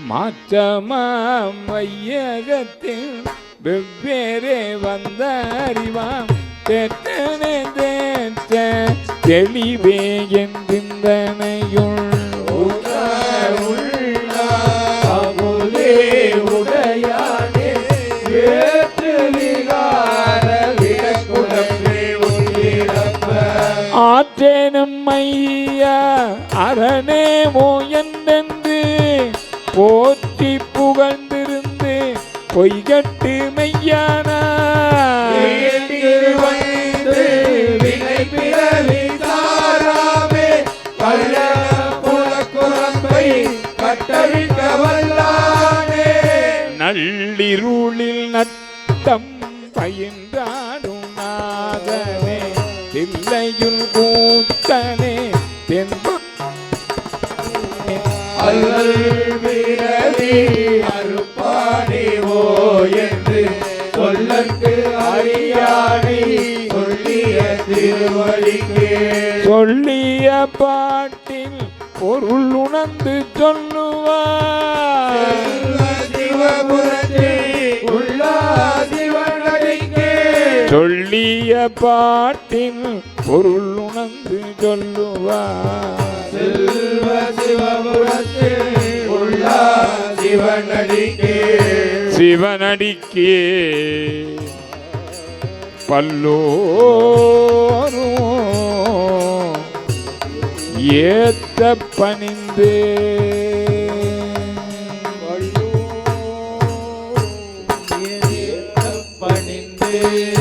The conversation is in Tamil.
மாற்றமாம் வையகத்தில் வெவ்வேறே வந்த அறிவாம் தெற்றனே தேற்ற தெளிவே என் சிந்தனையுள் ஆற்றேனும் ஐயா அரணே என்றென்று போற்றி புகழ்ந்திருந்து பொய்கட்டு மெய்யானா. நள்ளிருளில் நத்தம் பயின்றாடும் நாதனே தில்லையுள் கூத்தனே தென் அல்லல் பிறவி அறுப்பானே ஓ என்று சொல்லற்கு அறியானை சொல்லிய திருவழிக்கே சொல்லிய பாட்டில் பொருள் உணர்ந்து சொல்லுவார். சொல்லிய பாட்டில் பொருள் உணர்ந்து சொல்லுவார். சிவனடிக்கே. சிவனடிக்கே. பல்லோரும் ஏத்த பணிந்து. பணிந்து.